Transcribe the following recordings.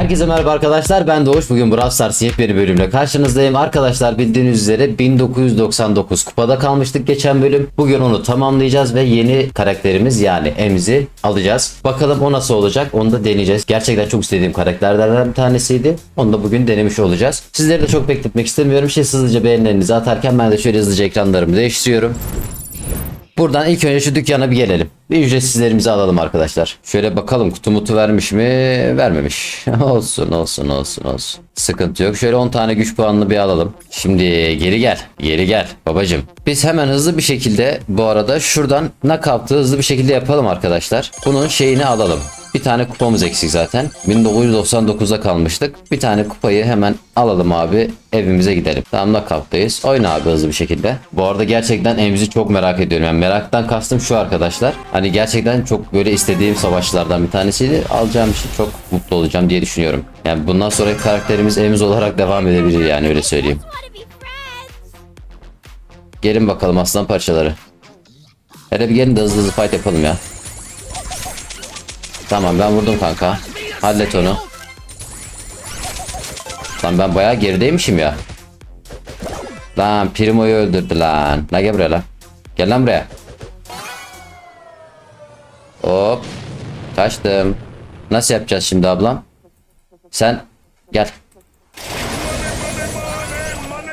Herkese merhaba arkadaşlar ben Doğuş. Bugün Brawl Stars yepyeni bölümle karşınızdayım. Arkadaşlar bildiğiniz üzere 1999 kupada kalmıştık geçen bölüm. Bugün onu tamamlayacağız ve yeni karakterimiz yani Emzi alacağız. Bakalım o nasıl olacak onu da deneyeceğiz. Gerçekten çok istediğim karakterlerden bir tanesiydi. Onu da bugün denemiş olacağız. Sizleri de çok bekletmek istemiyorum. Şey hızlıca beğenilerinizi atarken ben de şöyle hızlıca ekranlarımı değiştiriyorum Buradan ilk önce şu dükkana bir gelelim. Bir ücretsizlerimizi alalım arkadaşlar. Şöyle bakalım kutu mutu vermiş mi? Vermemiş. olsun olsun olsun olsun. Sıkıntı yok. Şöyle 10 tane güç puanını bir alalım. Şimdi geri gel. Geri gel babacım. Biz hemen hızlı bir şekilde bu arada şuradan knockout'ı hızlı bir şekilde yapalım arkadaşlar. Bunun şeyini alalım. Bir tane kupamız eksik zaten. 1999'da kalmıştık. Bir tane kupayı hemen alalım abi. Evimize gidelim. Tamam knockout'tayız. Oyna abi hızlı bir şekilde. Bu arada gerçekten evimizi çok merak ediyorum. Yani meraktan kastım şu arkadaşlar. Hani gerçekten çok böyle istediğim savaşçılardan bir tanesiydi. Alacağım için çok mutlu olacağım diye düşünüyorum. Yani bundan sonra karakterimiz evimiz olarak devam edebilir yani öyle söyleyeyim. Gelin bakalım aslan parçaları. Hele bir gelin de hızlı hızlı fight yapalım ya. Tamam ben vurdum kanka. Hallet onu. Lan ben bayağı gerideymişim ya. Lan Primo'yu öldürdü lan. La gel buraya lan. Gel lan buraya. Hop. Kaçtım. Nasıl yapacağız şimdi ablam? Sen gel.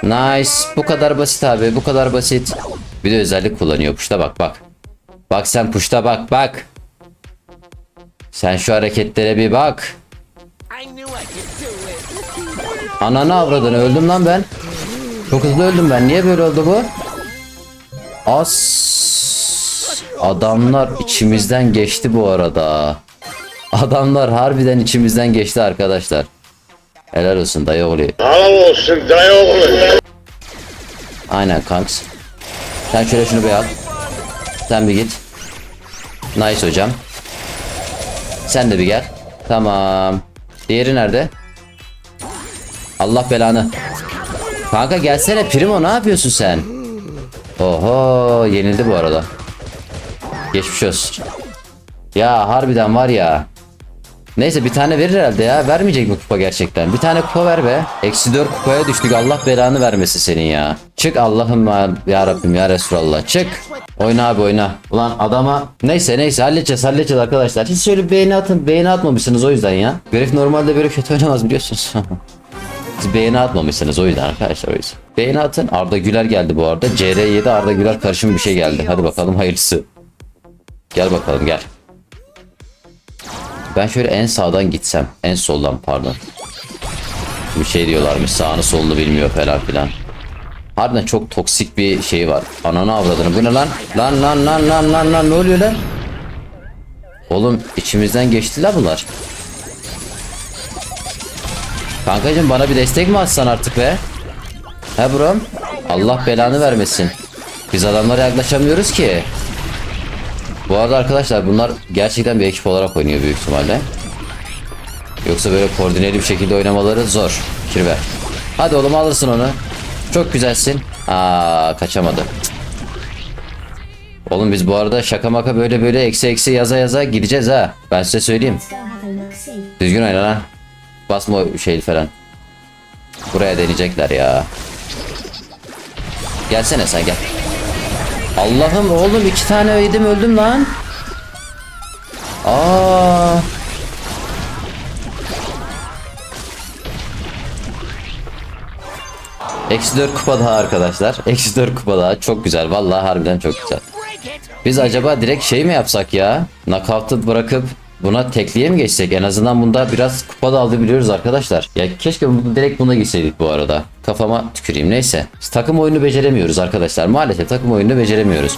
Nice. Bu kadar basit abi. Bu kadar basit. Bir de özellik kullanıyor. Puşta bak bak. Bak sen puşta bak bak. Sen şu hareketlere bir bak. Ananı avradını öldüm lan ben. Çok hızlı öldüm ben. Niye böyle oldu bu? As. Adamlar içimizden geçti bu arada. Adamlar harbiden içimizden geçti arkadaşlar. Helal olsun dayı oğlu. Helal olsun dayı oğlu. Aynen kanks. Sen şöyle şunu bir al. Sen bir git. Nice hocam. Sen de bir gel. Tamam. Diğeri nerede? Allah belanı. Kanka gelsene Primo ne yapıyorsun sen? Oho yenildi bu arada. Geçmiş olsun. Ya harbiden var ya. Neyse bir tane verir herhalde ya. Vermeyecek mi kupa gerçekten? Bir tane kupa ver be. Eksi 4 kupaya düştük. Allah belanı vermesin senin ya. Çık Allah'ım ya, Rabbim ya Resulallah. Çık. Oyna abi oyna. Ulan adama. Neyse neyse halledeceğiz halledeceğiz arkadaşlar. Siz şöyle beğeni atın. Beğeni atmamışsınız o yüzden ya. Grif normalde böyle kötü oynamaz biliyorsunuz. Siz beğeni atmamışsınız o yüzden arkadaşlar o yüzden. Beğeni atın. Arda Güler geldi bu arada. CR7 Arda Güler karışım bir şey geldi. Hadi bakalım hayırlısı. Gel bakalım gel. Ben şöyle en sağdan gitsem. En soldan pardon. Bir şey diyorlarmış sağını solunu bilmiyor falan filan. Harbiden çok toksik bir şey var. Ananı avradını bu ne lan? Lan lan lan lan lan lan ne oluyor lan? Oğlum içimizden geçtiler bunlar. Kankacım bana bir destek mi atsan artık be? He brom? Allah belanı vermesin. Biz adamlara yaklaşamıyoruz ki. Bu arada arkadaşlar bunlar gerçekten bir ekip olarak oynuyor büyük ihtimalle. Yoksa böyle koordineli bir şekilde oynamaları zor. Kirve. Hadi oğlum alırsın onu. Çok güzelsin. Aa kaçamadı. Oğlum biz bu arada şaka maka böyle böyle eksi eksi yaza yaza gideceğiz ha. Ben size söyleyeyim. Düzgün oyna lan. Basma şey falan. Buraya deneyecekler ya. Gelsene sen gel. Allah'ım oğlum iki tane yedim öldüm lan. Aa. Eksi 4 kupa daha arkadaşlar. Eksi 4 kupa daha. Çok güzel. Vallahi harbiden çok güzel. Biz acaba direkt şey mi yapsak ya? Knockout'ı bırakıp buna tekliye mi geçsek? En azından bunda biraz kupa da alabiliyoruz arkadaşlar. Ya keşke bu- direkt buna gitseydik bu arada. Kafama tüküreyim neyse. Takım oyunu beceremiyoruz arkadaşlar. Maalesef takım oyunu beceremiyoruz.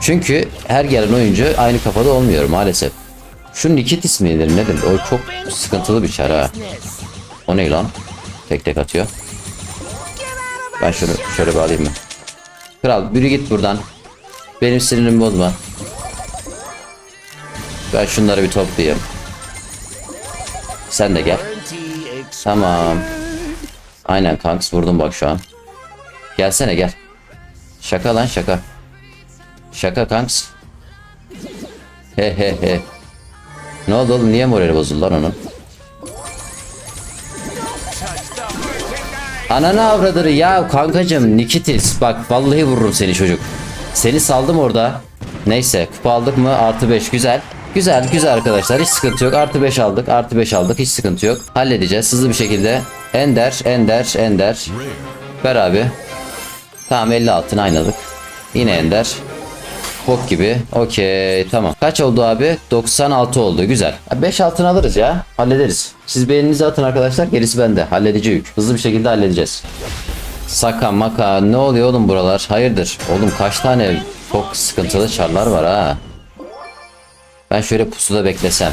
Çünkü her gelen oyuncu aynı kafada olmuyor maalesef. Şu Nikit ismidir nedir? O çok sıkıntılı bir çar ha. O ne lan? Tek tek atıyor. Ben şunu şöyle bir alayım mı? Kral biri git buradan. Benim sinirimi bozma. Ben şunları bir toplayayım. Sen de gel. Tamam. Aynen kanks vurdum bak şu an. Gelsene gel. Şaka lan şaka. Şaka kanks. He he he. Ne oldu oğlum niye morali bozuldu lan onun? Ananı avradırı ya kankacım Nikitis bak vallahi vururum seni çocuk. Seni saldım orada. Neyse kupa aldık mı artı 5 güzel. Güzel güzel arkadaşlar hiç sıkıntı yok. Artı 5 aldık artı 5 aldık hiç sıkıntı yok. Halledeceğiz hızlı bir şekilde. Ender Ender Ender. Ver abi. Tamam 50 altın aynadık. Yine Ender. Bok gibi. Okey tamam. Kaç oldu abi? 96 oldu. Güzel. 5 altın alırız ya. Hallederiz. Siz beğeninizi atın arkadaşlar. Gerisi bende. Halledici yük. Hızlı bir şekilde halledeceğiz. Saka maka ne oluyor oğlum buralar? Hayırdır? Oğlum kaç tane çok sıkıntılı çarlar var ha. Ben şöyle pusuda beklesem.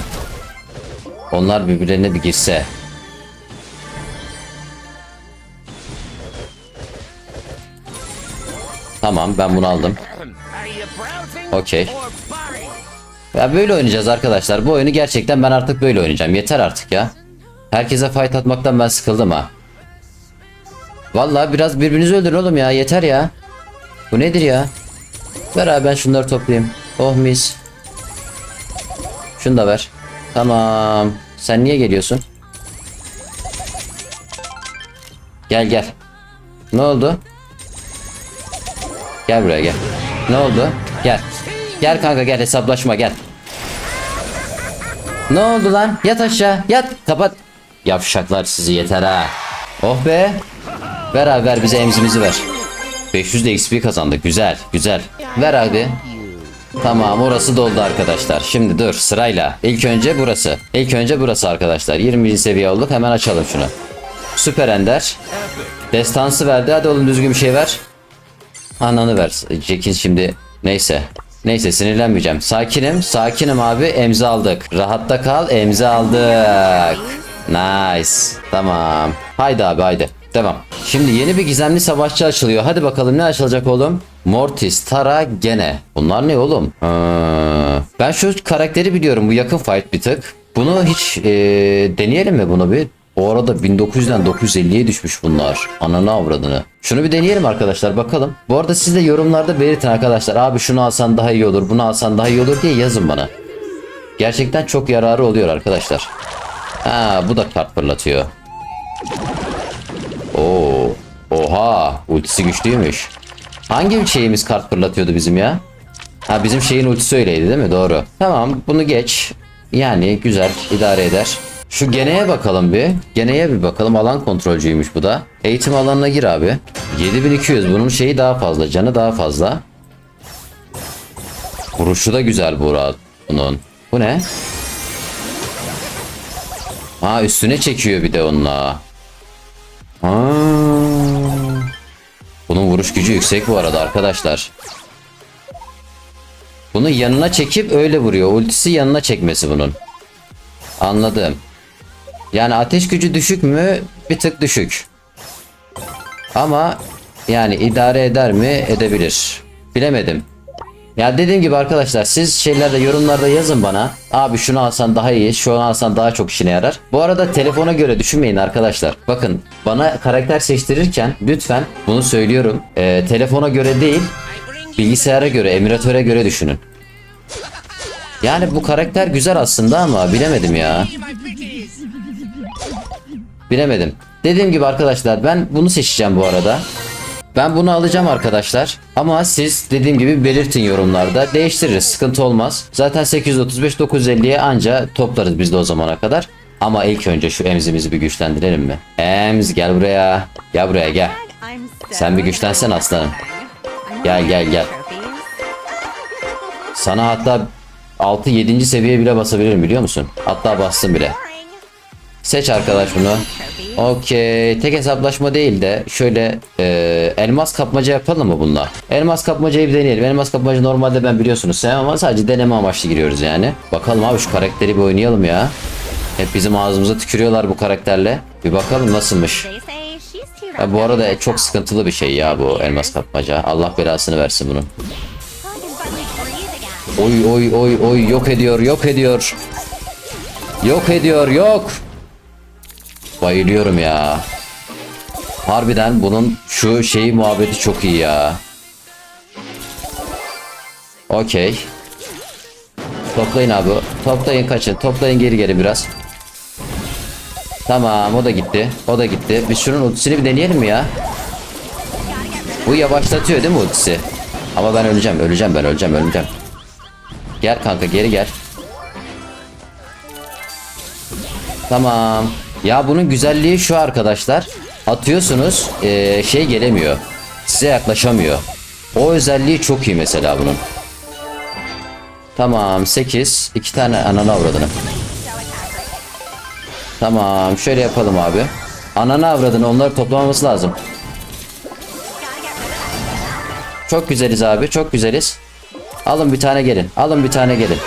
Onlar birbirlerine bir girse. Tamam ben bunu aldım. Buying? Ya böyle oynayacağız arkadaşlar. Bu oyunu gerçekten ben artık böyle oynayacağım. Yeter artık ya. Herkese fight atmaktan ben sıkıldım ha. Vallahi biraz birbirinizi öldürün oğlum ya. Yeter ya. Bu nedir ya? Ver abi ben şunları toplayayım. Oh mis. Şunu da ver. Tamam. Sen niye geliyorsun? Gel gel. Ne oldu? Gel buraya gel. Ne oldu? Gel. Gel kanka gel hesaplaşma gel. Ne oldu lan? Yat aşağı. Yat. Kapat. Yavşaklar sizi yeter ha. Oh be. Ver abi ver bize emzimizi ver. 500 de XP kazandık. Güzel. Güzel. Ver abi. Tamam orası doldu arkadaşlar. Şimdi dur sırayla. İlk önce burası. İlk önce burası arkadaşlar. 20. seviye olduk. Hemen açalım şunu. Süper Ender. Destansı verdi. Hadi oğlum düzgün bir şey ver. Ananı ver. Jack'in şimdi neyse. Neyse sinirlenmeyeceğim. Sakinim. Sakinim abi. Emzi aldık. Rahatta kal. Emzi aldık. Nice. Tamam. Haydi abi haydi. Devam. Şimdi yeni bir gizemli savaşçı açılıyor. Hadi bakalım ne açılacak oğlum? Mortis, Tara, Gene. Bunlar ne oğlum? Ha, ben şu karakteri biliyorum. Bu yakın fight bir tık. Bunu hiç eee, deneyelim mi bunu bir? O arada 1900'den 950'ye düşmüş bunlar. Ananı avradını. Şunu bir deneyelim arkadaşlar bakalım. Bu arada siz de yorumlarda belirtin arkadaşlar. Abi şunu alsan daha iyi olur, bunu alsan daha iyi olur diye yazın bana. Gerçekten çok yararı oluyor arkadaşlar. Ha bu da kart fırlatıyor. Oo. Oha. Ultisi güçlüymüş. Hangi şeyimiz kart fırlatıyordu bizim ya? Ha bizim şeyin ultisi öyleydi değil mi? Doğru. Tamam bunu geç. Yani güzel idare eder. Şu geneye bakalım bir. Geneye bir bakalım. Alan kontrolcüymüş bu da. Eğitim alanına gir abi. 7200. Bunun şeyi daha fazla. Canı daha fazla. Vuruşu da güzel bu rahat bunun. Bu ne? Ha üstüne çekiyor bir de onunla. Bunun vuruş gücü yüksek bu arada arkadaşlar. Bunu yanına çekip öyle vuruyor. Ultisi yanına çekmesi bunun. Anladım. Yani ateş gücü düşük mü? Bir tık düşük. Ama yani idare eder mi? Edebilir. Bilemedim. Ya dediğim gibi arkadaşlar siz şeylerde yorumlarda yazın bana. Abi şunu alsan daha iyi, şunu alsan daha çok işine yarar. Bu arada telefona göre düşünmeyin arkadaşlar. Bakın bana karakter seçtirirken lütfen bunu söylüyorum. Ee, telefona göre değil, bilgisayara göre, emülatöre göre düşünün. Yani bu karakter güzel aslında ama bilemedim ya. Bilemedim. Dediğim gibi arkadaşlar ben bunu seçeceğim bu arada. Ben bunu alacağım arkadaşlar. Ama siz dediğim gibi belirtin yorumlarda. Değiştiririz. Sıkıntı olmaz. Zaten 835 950'ye anca toplarız biz de o zamana kadar. Ama ilk önce şu emzimizi bir güçlendirelim mi? Emz gel buraya. Gel buraya gel. Sen bir güçlensen aslanım. Gel gel gel. Sana hatta 6 7. seviye bile basabilirim biliyor musun? Hatta bastım bile. Seç arkadaş bunu. Okey. Tek hesaplaşma değil de şöyle e, elmas kapmaca yapalım mı bununla? Elmas kapmacayı bir deneyelim. Elmas kapmaca normalde ben biliyorsunuz sevmem ama sadece deneme amaçlı giriyoruz yani. Bakalım abi şu karakteri bir oynayalım ya. Hep bizim ağzımıza tükürüyorlar bu karakterle. Bir bakalım nasılmış. Ya bu arada çok sıkıntılı bir şey ya bu elmas kapmaca. Allah belasını versin bunun. Oy oy oy oy yok ediyor yok ediyor. Yok ediyor yok. Bayılıyorum ya. Harbiden bunun şu şeyi muhabbeti çok iyi ya. Okey. Toplayın abi. Toplayın kaçın. Toplayın geri geri biraz. Tamam o da gitti. O da gitti. Biz şunun ultisini bir deneyelim mi ya? Bu yavaşlatıyor değil mi ultisi? Ama ben öleceğim. Öleceğim ben öleceğim öleceğim. Gel kanka geri gel. Tamam. Ya bunun güzelliği şu arkadaşlar. Atıyorsunuz eee, şey gelemiyor. Size yaklaşamıyor. O özelliği çok iyi mesela bunun. Tamam 8. 2 tane ananı avradını. Tamam şöyle yapalım abi. Ananı avradını onları toplamaması lazım. Çok güzeliz abi çok güzeliz. Alın bir tane gelin. Alın bir tane gelin.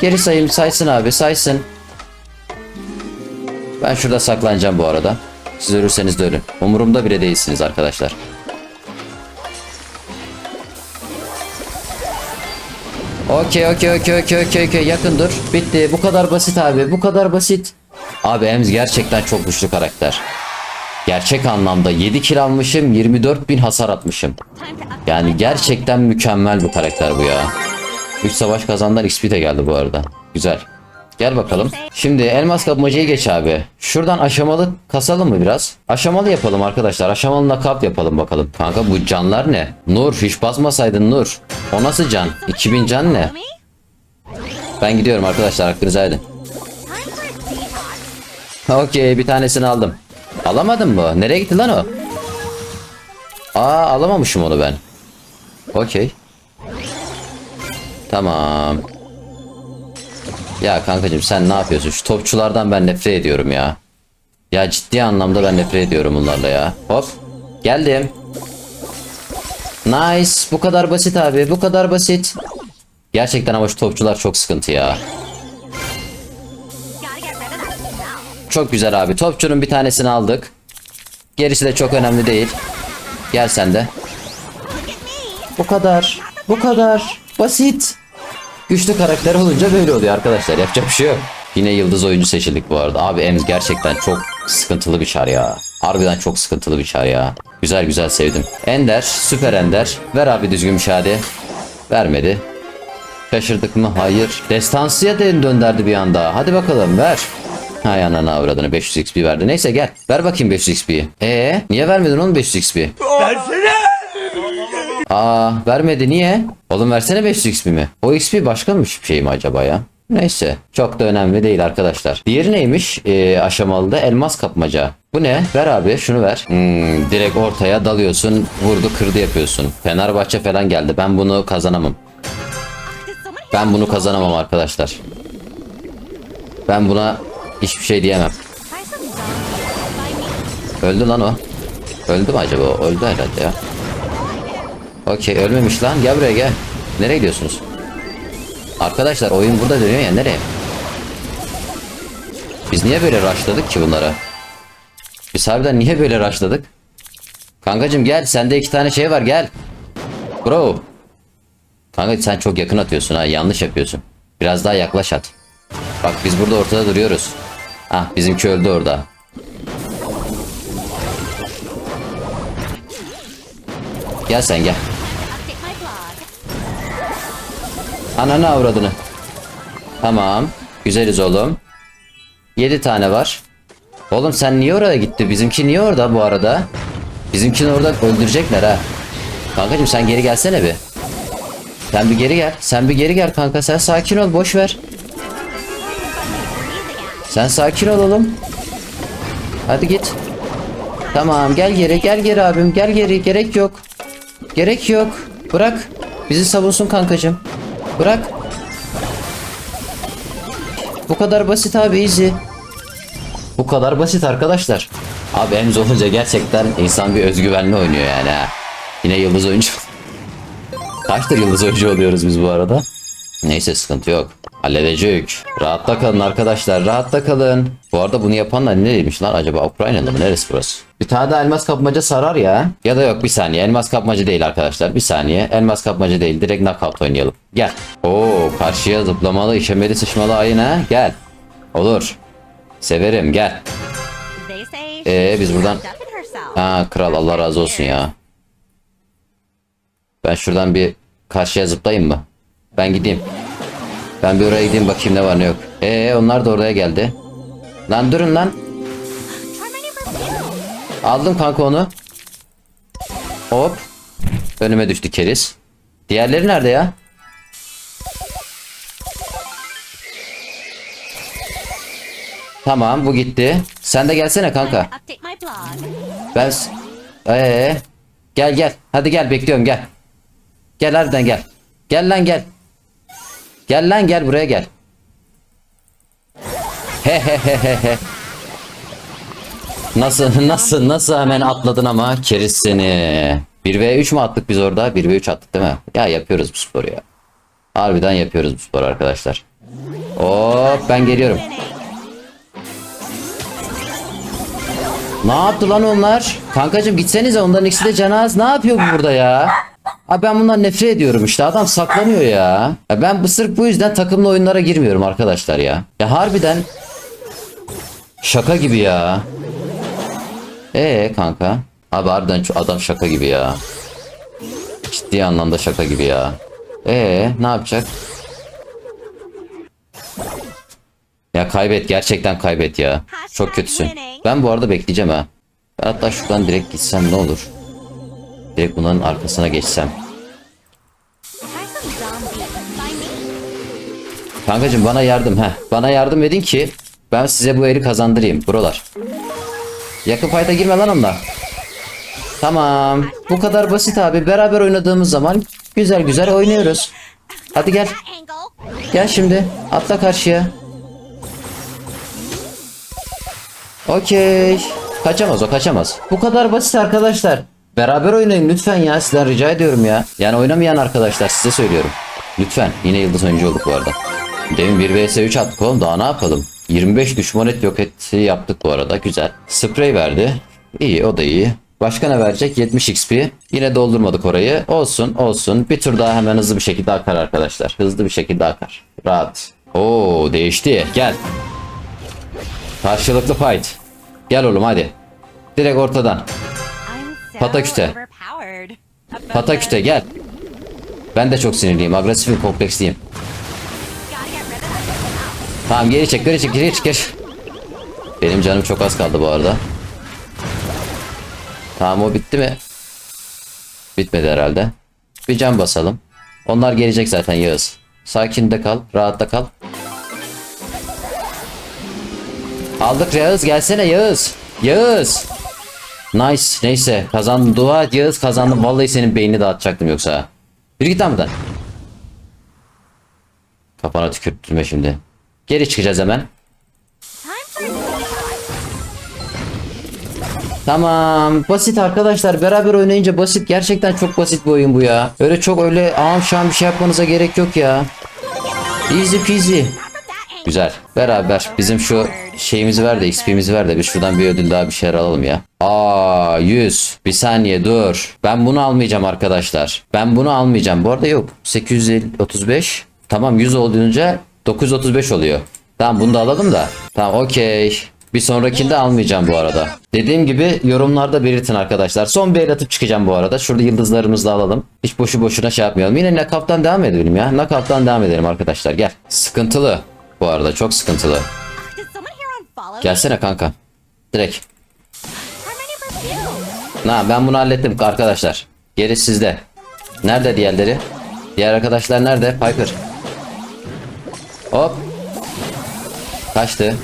Geri sayayım saysın abi saysın. Ben şurada saklanacağım bu arada. Siz ölürseniz de ölün. Umurumda bile değilsiniz arkadaşlar. Okey okey okey okey okey okey yakın dur. Bitti. Bu kadar basit abi. Bu kadar basit. Abi Ems gerçekten çok güçlü karakter. Gerçek anlamda 7 kill almışım 24 bin hasar atmışım. Yani gerçekten mükemmel bir karakter bu ya. 3 savaş kazandan XP de geldi bu arada. Güzel. Gel bakalım. Şimdi elmas kapmacayı geç abi. Şuradan aşamalı kasalım mı biraz? Aşamalı yapalım arkadaşlar. Aşamalı nakavt yapalım bakalım. Kanka bu canlar ne? Nur hiç basmasaydın Nur. O nasıl can? 2000 can ne? Ben gidiyorum arkadaşlar hakkınızı haydi. Okey bir tanesini aldım. Alamadın mı? Nereye gitti lan o? Aa alamamışım onu ben. Okey. Tamam. Ya kankacığım sen ne yapıyorsun? Şu topçulardan ben nefret ediyorum ya. Ya ciddi anlamda ben nefret ediyorum bunlarla ya. Hop. Geldim. Nice. Bu kadar basit abi. Bu kadar basit. Gerçekten ama şu topçular çok sıkıntı ya. Çok güzel abi. Topçunun bir tanesini aldık. Gerisi de çok önemli değil. Gel sen de. Bu kadar. Bu kadar. Basit. Güçlü karakter olunca böyle oluyor arkadaşlar. Yapacak bir şey yok. Yine yıldız oyuncu seçildik bu arada. Abi Ems gerçekten çok sıkıntılı bir çar ya. Harbiden çok sıkıntılı bir çar ya. Güzel güzel sevdim. Ender, süper Ender. Ver abi düzgün müşahede. Vermedi. Şaşırdık mı? Hayır. Destansıya da dönderdi bir anda. Hadi bakalım ver. Hay anana avradını 500 XP verdi. Neyse gel. Ver bakayım 500 XP'yi. Ee, niye vermedin oğlum 500 XP? Aa vermedi niye? Oğlum versene 500 XP mi? O XP başka bir şey mi acaba ya? Neyse çok da önemli değil arkadaşlar. Diğeri neymiş ee, aşamalıda elmas kapmaca. Bu ne? Ver abi şunu ver. Hmm, direkt ortaya dalıyorsun vurdu kırdı yapıyorsun. Fenerbahçe falan geldi ben bunu kazanamam. Ben bunu kazanamam arkadaşlar. Ben buna hiçbir şey diyemem. Öldü lan o. Öldü mü acaba? Öldü herhalde ya. Okey ölmemiş lan. Gel buraya gel. Nereye gidiyorsunuz? Arkadaşlar oyun burada dönüyor ya nereye? Biz niye böyle rushladık ki bunlara? Biz harbiden niye böyle rushladık? Kankacım gel sende iki tane şey var gel. Bro. Kanka sen çok yakın atıyorsun ha yanlış yapıyorsun. Biraz daha yaklaş at. Bak biz burada ortada duruyoruz. Ah bizimki öldü orada. Gel sen gel. Ananı avradını. Tamam. Güzeliz oğlum. 7 tane var. Oğlum sen niye oraya gitti? Bizimki niye orada bu arada? Bizimkini orada öldürecekler ha. Kankacım sen geri gelsene bir. Sen bir geri gel. Sen bir geri gel kanka. Sen sakin ol. Boş ver. Sen sakin ol oğlum. Hadi git. Tamam gel geri gel geri abim gel geri gerek yok. Gerek yok. Bırak. Bizi savunsun kankacım. Bırak. Bu kadar basit abi easy. Bu kadar basit arkadaşlar. Abi Emz olunca gerçekten insan bir özgüvenli oynuyor yani. Yine yıldız oyuncu. Kaçtır yıldız oyuncu oluyoruz biz bu arada? Neyse sıkıntı yok. Halledecek. Rahatta kalın arkadaşlar. Rahatta kalın. Bu arada bunu yapanlar nereymiş lan acaba? Ukrayna'da mı? Neresi burası? Bir tane daha elmas kapmaca sarar ya. Ya da yok bir saniye. Elmas kapmaca değil arkadaşlar. Bir saniye. Elmas kapmaca değil. Direkt knockout oynayalım. Gel. Oo karşıya zıplamalı, işemeli, sıçmalı ayın ha. Gel. Olur. Severim gel. Ee, biz buradan- Ha kral Allah razı olsun ya. Ben şuradan bir karşıya zıplayayım mı? Ben gideyim. Ben bir oraya gideyim bakayım ne var ne yok. Ee onlar da oraya geldi. Lan durun lan. Aldım kanka onu. Hop. Önüme düştü keriz. Diğerleri nerede ya? Tamam bu gitti. Sen de gelsene kanka. Ben ee, gel gel. Hadi gel bekliyorum gel. Gel harbiden gel. Gel lan gel. Gel lan gel buraya gel. He. Nasıl nasıl nasıl hemen atladın ama keriz seni. 1v3 mü attık biz orada? 1v3 attık değil mi? Ya yapıyoruz bu sporu ya. Harbiden yapıyoruz bu sporu arkadaşlar. Hop ben geliyorum. Ne yaptı lan onlar? Kankacım gitsenize onların ikisi de canaz. Ne yapıyor bu burada ya? Abi ben bundan nefret ediyorum işte. Adam saklanıyor ya. ya ben sırf bu yüzden takımlı oyunlara girmiyorum arkadaşlar ya. Ya harbiden şaka gibi ya. Ee kanka. Abi harbiden şu adam şaka gibi ya. Ciddi anlamda şaka gibi ya. Ee ne yapacak? Ya kaybet gerçekten kaybet ya. Çok kötüsün. Ben bu arada bekleyeceğim ha. Ben hatta şuradan direkt gitsem ne olur? Direkt bunların arkasına geçsem. Kankacım bana yardım ha. Bana yardım edin ki ben size bu eli kazandırayım brolar. Yakın fayda girme lan onunla. Tamam. Bu kadar basit abi. Beraber oynadığımız zaman güzel güzel oynuyoruz. Hadi gel. Gel şimdi. Atla karşıya. Okey. Kaçamaz o kaçamaz. Bu kadar basit arkadaşlar. Beraber oynayın lütfen ya. Sizden rica ediyorum ya. Yani oynamayan arkadaşlar size söylüyorum. Lütfen. Yine yıldız oyuncu olduk bu arada. Demin 1 vs 3 attık oğlum. Daha ne yapalım? 25 düşman et yok etti yaptık bu arada. Güzel. Sprey verdi. İyi o da iyi. Başka ne verecek? 70 XP. Yine doldurmadık orayı. Olsun olsun. Bir tur daha hemen hızlı bir şekilde akar arkadaşlar. Hızlı bir şekilde akar. Rahat. Oo değişti. Gel. Karşılıklı fight. Gel oğlum hadi. Direkt ortadan. Pataküte. Pataküte gel. Ben de çok sinirliyim. Agresifim, kompleksliyim. Tamam geri çek, geri çek, geri çek. geri. Benim canım çok az kaldı bu arada. Tamam o bitti mi? Bitmedi herhalde. Bir can basalım. Onlar gelecek zaten Yağız. Sakin de kal, rahatta kal. Aldık Yağız gelsene Yağız. Yağız. Nice neyse kazandım dua et Yağız kazandım. Vallahi senin beynini dağıtacaktım yoksa. Bir git lan buradan. Kafana tükürtme şimdi. Geri çıkacağız hemen. Tamam. Basit arkadaşlar. Beraber oynayınca basit. Gerçekten çok basit bir oyun bu ya. Öyle çok öyle ağam şu an bir şey yapmanıza gerek yok ya. Easy peasy. Güzel. Beraber bizim şu şeyimizi ver de XP'mizi ver de bir şuradan bir ödül daha bir şeyler alalım ya. Aa 100. Bir saniye dur. Ben bunu almayacağım arkadaşlar. Ben bunu almayacağım. Bu arada yok. 835. Tamam 100 olduğunca 935 oluyor. Tamam bunu da alalım da. Tamam okey. Bir sonrakinde almayacağım bu arada. Dediğim gibi yorumlarda belirtin arkadaşlar. Son bir el atıp çıkacağım bu arada. Şurada yıldızlarımızı da alalım. Hiç boşu boşuna şey yapmayalım. Yine knockout'tan devam edelim ya. Knockout'tan devam edelim arkadaşlar. Gel. Sıkıntılı. Bu arada çok sıkıntılı. Gelsene kanka. Direkt. Na ben bunu hallettim arkadaşlar. Geri sizde. Nerede diğerleri? Diğer arkadaşlar nerede? Piper. Hop. Kaçtı.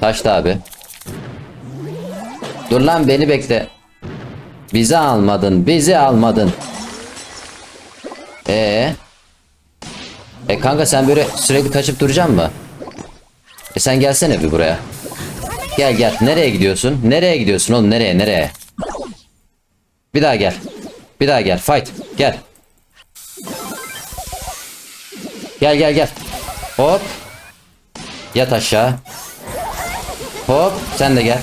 Kaçtı abi. Dur lan beni bekle. Bizi almadın. Bizi almadın. Ee. E kanka sen böyle sürekli kaçıp duracaksın mı? E sen gelsene bir buraya. Gel gel. Nereye gidiyorsun? Nereye gidiyorsun oğlum? Nereye? Nereye? Bir daha gel. Bir daha gel. Fight. Gel. Gel gel gel. Hop. Yat aşağı. Hop. Sen de gel.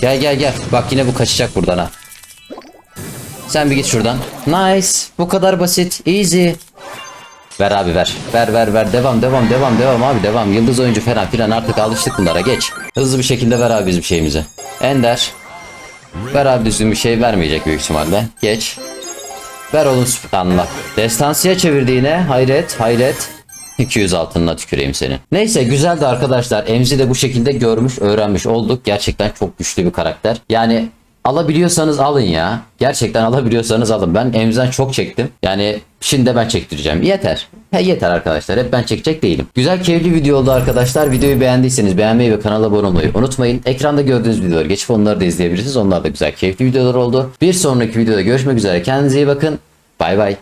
Gel gel gel. Bak yine bu kaçacak buradan ha. Sen bir git şuradan. Nice. Bu kadar basit. Easy. Ver abi ver. Ver ver ver. Devam devam devam devam abi devam. Yıldız oyuncu falan filan artık alıştık bunlara. Geç. Hızlı bir şekilde ver abi bizim şeyimizi. Ender. Ver abi düzgün bir şey vermeyecek büyük ihtimalle. Geç. Ver oğlum süper anla. Destansiye çevirdi. Hayret hayret. 200 altınına tüküreyim senin. Neyse güzeldi arkadaşlar. Emzi de bu şekilde görmüş, öğrenmiş olduk. Gerçekten çok güçlü bir karakter. Yani alabiliyorsanız alın ya. Gerçekten alabiliyorsanız alın. Ben Emzi'den çok çektim. Yani şimdi de ben çektireceğim. Yeter. He yeter arkadaşlar. Hep ben çekecek değilim. Güzel keyifli video oldu arkadaşlar. Videoyu beğendiyseniz beğenmeyi ve kanala abone olmayı unutmayın. Ekranda gördüğünüz videoları geçip onları da izleyebilirsiniz. Onlar da güzel keyifli videolar oldu. Bir sonraki videoda görüşmek üzere. Kendinize iyi bakın. Bay bay.